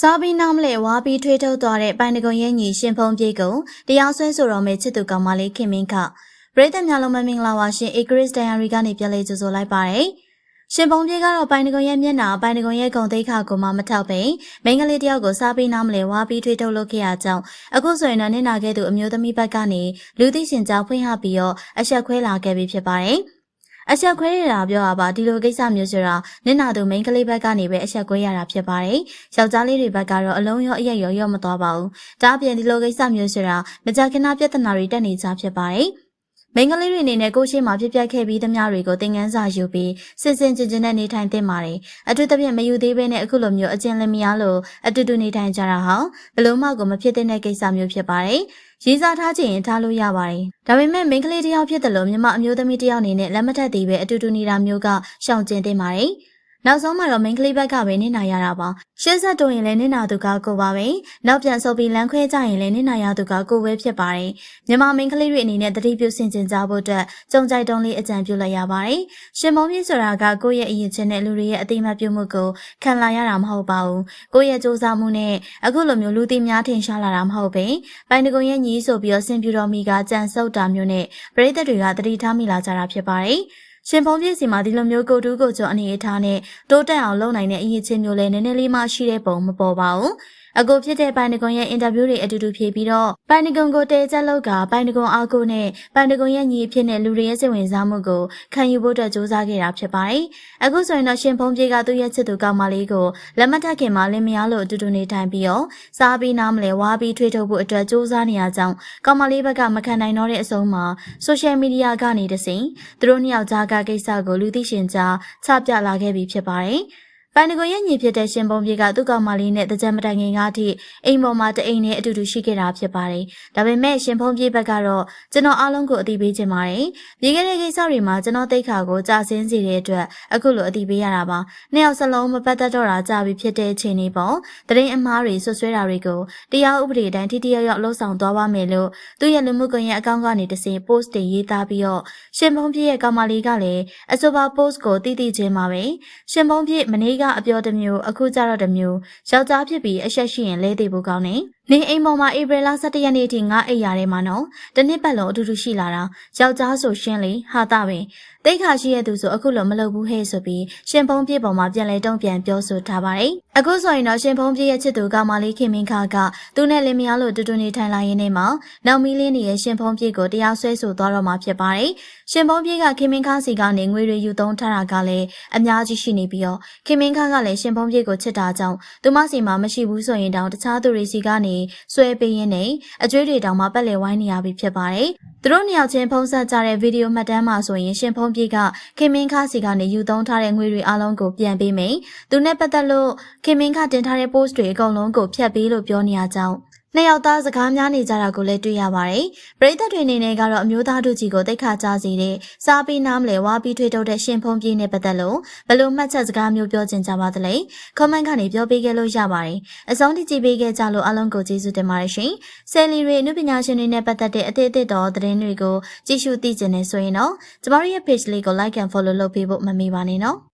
စားပြီးနောက်မလဲဝါပြီးထွေးထုတ်သွားတဲ့ပိုင်တကုံရဲ့ညီရှင်ဖုံပြေကိုတရားစွဲဆိုတော်မဲ့ချစ်သူကောင်မလေးခင်မင်းခပရိသတ်များလုံးမမင်္ဂလာပါရှင်ဧကရစ်ဒိုင်ယာရီကနေပြန်လေးကြိုဆိုလိုက်ပါတယ်ရှင်ဖုံပြေကတော့ပိုင်တကုံရဲ့မျက်နှာပိုင်တကုံရဲ့ဂုံသိက္ခာကိုမှမထောက်ပဲမိန်းကလေးတယောက်ကိုစားပြီးနောက်မလဲဝါပြီးထွေးထုတ်လုပ်ခဲ့ရကြောင်းအခုဆိုရင်တော့နင်နာခဲ့သူအမျိုးသမီးဘက်ကနေလူသိရှင်ကြောင့်ဖွင့်ဟပြီးတော့အဆက်ခွဲလာခဲ့ပြီဖြစ်ပါတယ် အဆက်ခွဲရတာပြောရပါဒီလိုကိစ္စမျိုးဆိုတာနင့်နာသူမိန်းကလေးဘက်ကနေပဲအဆက်ခွဲရတာဖြစ်ပါတယ်။ယောက်ျားလေးတွေဘက်ကတော့အလုံးရောအရက်ရောရောမသွားပါဘူး။ဒါအပြင်ဒီလိုကိစ္စမျိုးဆိုတာမကြာခဏပြဿနာတွေတက်နေကြဖြစ်ပါတယ်။ မိန်းကလေးတွေအနေနဲ့ကိုရှိမှဖြစ်ပျက်ခဲ့ပြီးသမျှတွေကိုသင်ခန်းစာယူပြီးစစ်စင်ကျင်ကျင်နဲ့နေထိုင်သင့်ပါတယ်။အထူးသဖြင့်မယူသေးဘဲနဲ့အခုလိုမျိုးအကျဉ်းလင်းမရလို့အတူတူနေထိုင်ကြတာဟာဘလို့မှကိုမဖြစ်တဲ့ကိစ္စမျိုးဖြစ်ပါတယ်။ရေးစားထားချင်ရင်ထားလို့ရပါတယ်။ဒါပေမဲ့မိန်းကလေးတစ်ယောက်ဖြစ်တယ်လို့မြမအမျိုးသမီးတစ်ယောက်အနေနဲ့လက်မထက်သေးပဲအတူတူနေတာမျိုးကရှောင်ကျဉ်သင့်ပါတယ်။ နောက်ဆုံးမှာတော့မိန်းကလေးဘက်ကပဲနေနာရတာပါ။ရှင်းဆက်တုံရင်လည်းနေနာသူကကိုပါပဲ။နောက်ပြန်ဆုပ်ပြီးလမ်းခွဲကြရင်လည်းနေနာရသူကကိုပဲဖြစ်ပါတယ်။မြမမိန်းကလေးတွေအနေနဲ့တတိပြုဆင်ကျင်ကြဖို့အတွက်ကြုံကြိုက်တုံးလေးအကြံပြုလိုက်ရပါတယ်။ရှင်မုံမြင့်ဆိုတာကကိုယ့်ရဲ့အရင်ချင်းနဲ့လူတွေရဲ့အသိမှတ်ပြုမှုကိုခံလာရတာမဟုတ်ပါဘူး။ကိုယ့်ရဲ့စူးစမ်းမှုနဲ့အခုလိုမျိုးလူသိများထင်ရှားလာတာမဟုတ်ပဲ။ပိုင်တကုံရဲ့ညီဆိုပြီးတော့ဆင်ပြတော်မီကကြံဆုပ်တာမျိုးနဲ့ပရိသတ်တွေကတတိထားမိလာကြတာဖြစ်ပါတယ်။ ရှင်ဖုံးပြည့်စီမှာဒီလိုမျိုးကိုတူးကိုကျော်အနေအထားနဲ့တိုးတက်အောင်လုပ်နိုင်တဲ့အရေးချင်းမျိုးလဲနည်းနည်းလေးမှရှိတဲ့ပုံမပေါ်ပါဘူး။အကိုဖြစ်တဲ့ပိုင်နဂွန်ရဲ့အင်တာဗျူးတွေအတူတူဖြေပြီးတော့ပိုင်နဂွန်ကိုတဲချက်လောက်ကပိုင်နဂွန်အားကိုနဲ့ပိုင်နဂွန်ရဲ့ညီအဖြစ်နဲ့လူတွေရဲ့စိတ်ဝင်စားမှုကိုခံယူဖို့အတွက်စူးစမ်းခဲ့တာဖြစ်ပါတယ်။အခုဆိုရင်တော့ရှင်ဖုံးပြေကသူ့ရဲ့ချစ်သူကောင်းမလေးကိုလက်မထက်ခင်မှာလင်းမယားလို့အတူတူနေထိုင်ပြီးတော့စားပြီးနားမလဲဝါပြီးထွေးထုတ်ဖို့အတွက်စူးစမ်းနေရကြောင်းကောင်းမလေးဘက်ကမခံနိုင်တော့တဲ့အဆုံးမှာဆိုရှယ်မီဒီယာကနေတဆင့်သူတို့နှစ်ယောက်ကြားကကိစ္စကိုလူသိရှင်ကြားချပြလာခဲ့ပြီဖြစ်ပါတယ်။ ပန်နဂွန်ရဲ့ညီဖြစ်တဲ့ရှင်ပုံပြေကသူ့ကောင်မလေးနဲ့တကြံမတိုင်ခင်ကအထိအိမ်ပေါ်မှာတအိမ်နဲ့အတူတူရှိခဲ့တာဖြစ်ပါတယ်။ဒါပေမဲ့ရှင်ဖုံပြေဘက်ကတော့ကျွန်တော်အားလုံးကိုအတိပေးခြင်းပါတယ်။ပြီးခဲ့တဲ့ကိစ္စတွေမှာကျွန်တော်တိတ်ခါကိုကြာဆင်းစေတဲ့အတွက်အခုလိုအတိပေးရတာပါ။နှစ်ယောက်စလုံးမပတ်သက်တော့တာကြာပြီဖြစ်တဲ့အချိန်လေးပေါ့။တရင်အမားတွေဆွဆွဲတာတွေကိုတရားဥပဒေတိုင်းထိထိရောက်ရောက်လှုပ်ဆောင်သွားပါမယ်လို့သူ့ရဲ့လူမှုကွန်ရက်အကောင့်ကနေတစင် post တွေရေးသားပြီးတော့ရှင်ဖုံပြေရဲ့ကောင်မလေးကလည်းအဆိုပါ post ကိုတည်တည်ချင်းပါပဲ။ရှင်ဖုံပြေမနေ့ကအပြောတစ်မျိုးအခုကျတော့တစ်မျိုးယောက်ျားဖြစ်ပြီးအဆက်ရှိရင်လဲသေးဖို့ကောင်းနေ နေအိမ်ပေါ်မှာဧပြီလ17ရက်နေ့ထိငါအိမ်ရထဲမှာနော်တနစ်ပတ်လုံးအတူတူရှိလာတာယောက်ျားဆိုရှင်းလေဟာတာပင်တိတ်ခါရှိရသူဆိုအခုလိုမလုပ်ဘူးဟဲ့ဆိုပြီးရှင်ဖုံးပြေပေါ်မှာပြန်လဲတုံ့ပြန်ပြောဆိုထားပါတယ်အခုဆိုရင်တော့ရှင်ဖုံးပြေရဲ့ချစ်သူကောင်မလေးခင်မင်းခါကသူနဲ့လင်မယားလို့တူတူနေထိုင်လာရင်းနဲ့မှနောက်မီလင်းနေရဲ့ရှင်ဖုံးပြေကိုတရားစွဲဆိုသွားတော့မှာဖြစ်ပါတယ်ရှင်ဖုံးပြေကခင်မင်းခါစီကနေငွေတွေယူသုံးထားတာကလည်းအများကြီးရှိနေပြီးတော့ခင်မင်းခါကလည်းရှင်ဖုံးပြေကိုချစ်တာကြောင့်သူမစီမှာမရှိဘူးဆိုရင်တောင်တခြားသူတွေစီကနေဆွဲပေးရင်းနဲ့အကျွေးတွေတောင်မှပက်လည်ဝိုင်းနေရပြီဖြစ်ပါတယ်။သူတို့နှစ်ယောက်ချင်းဖုံးဆက်ကြတဲ့ဗီဒီယိုမှတ်တမ်းမှာဆိုရင်ရှင်ဖုံးပြေကခင်မင်းခါစီကနေယူသုံးထားတဲ့ငွေတွေအလုံးကိုပြန်ပေးမယ်။သူနဲ့ပတ်သက်လို့ခင်မင်းခတင်ထားတဲ့ post တွေအကုန်လုံးကိုဖျက်ပေးလို့ပြောနေရကြောင်း နှစ်ယောက်သားစကားများနေကြတာကိုလည်းတွေ့ရပါတယ်။ပရိသတ်တွေအနေနဲ့ကတော့အမျိုးသားတို့ကြီးကိုတိတ်ခါကြစေတဲ့စားပြီးနားမလဲဝါပြီးထွေးထုတ်တဲ့ရှင်ဖုံးပြေးနဲ့ပတ်သက်လို့ဘလို့မှတ်ချက်စကားမျိုးပြောချင်ကြပါသလဲ။ comment ကနေပြောပေးခဲ့လို့ရပါတယ်။အဆုံးထိကြည့်ပေးခဲ့ကြလို့အားလုံးကိုကျေးဇူးတင်ပါတယ်ရှင်။ဆယ်လီတွေအမှုပညာရှင်တွေနဲ့ပတ်သက်တဲ့အသေးအသေးတော်သတင်းတွေကိုကြည့်ရှုသိချင်နေဆိုရင်တော့ကျမတို့ရဲ့ page လေးကို like and follow လုပ်ပေးဖို့မမေ့ပါနဲ့နော်။